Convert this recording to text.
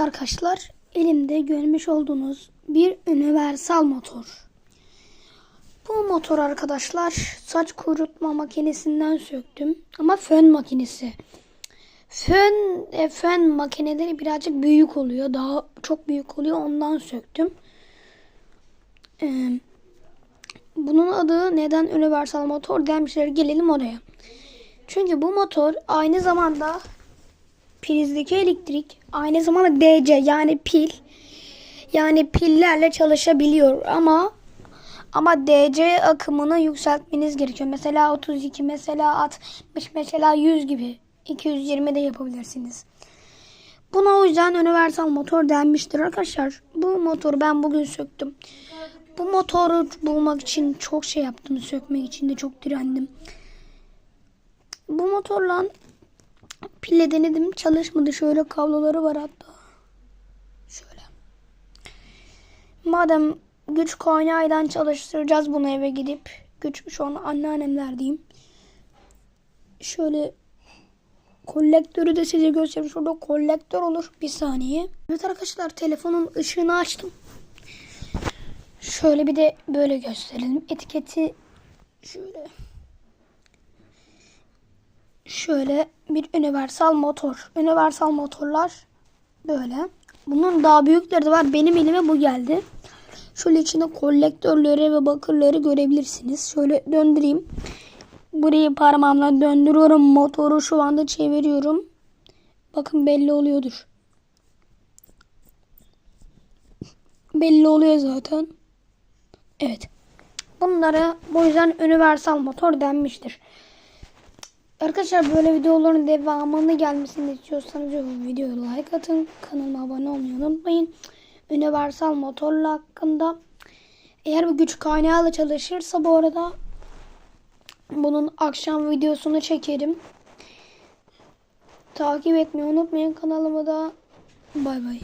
arkadaşlar elimde görmüş olduğunuz bir universal motor. Bu motor arkadaşlar saç kurutma makinesinden söktüm ama fön makinesi. Fön e, fön makineleri birazcık büyük oluyor. Daha çok büyük oluyor. Ondan söktüm. Ee, bunun adı neden universal motor demişler. Gelelim oraya. Çünkü bu motor aynı zamanda prizdeki elektrik aynı zamanda DC yani pil yani pillerle çalışabiliyor ama ama DC akımını yükseltmeniz gerekiyor. Mesela 32, mesela 60, mesela 100 gibi. 220 de yapabilirsiniz. Buna o yüzden universal motor denmiştir arkadaşlar. Bu motoru ben bugün söktüm. Bu motoru bulmak için çok şey yaptım. Sökmek için de çok direndim. Bu motorla pille denedim. Çalışmadı. Şöyle kabloları var hatta. Şöyle. Madem güç kaynağıyla çalıştıracağız bunu eve gidip. Güç şu an anneannemlerdeyim. Şöyle kolektörü de size göstereyim. Şurada kolektör olur. Bir saniye. Evet arkadaşlar telefonun ışığını açtım. Şöyle bir de böyle gösterelim. Etiketi şöyle. Şöyle bir universal motor. Universal motorlar böyle. Bunun daha büyükleri de var. Benim elime bu geldi. Şöyle içinde kolektörleri ve bakırları görebilirsiniz. Şöyle döndüreyim. Burayı parmağımla döndürüyorum. Motoru şu anda çeviriyorum. Bakın belli oluyordur. Belli oluyor zaten. Evet. Bunlara bu yüzden universal motor denmiştir. Arkadaşlar böyle videoların devamını gelmesini istiyorsanız videoya like atın. Kanalıma abone olmayı unutmayın. Universal motorla hakkında eğer bu güç kaynağıyla çalışırsa bu arada bunun akşam videosunu çekerim. Takip etmeyi unutmayın kanalımı da. Bay bay.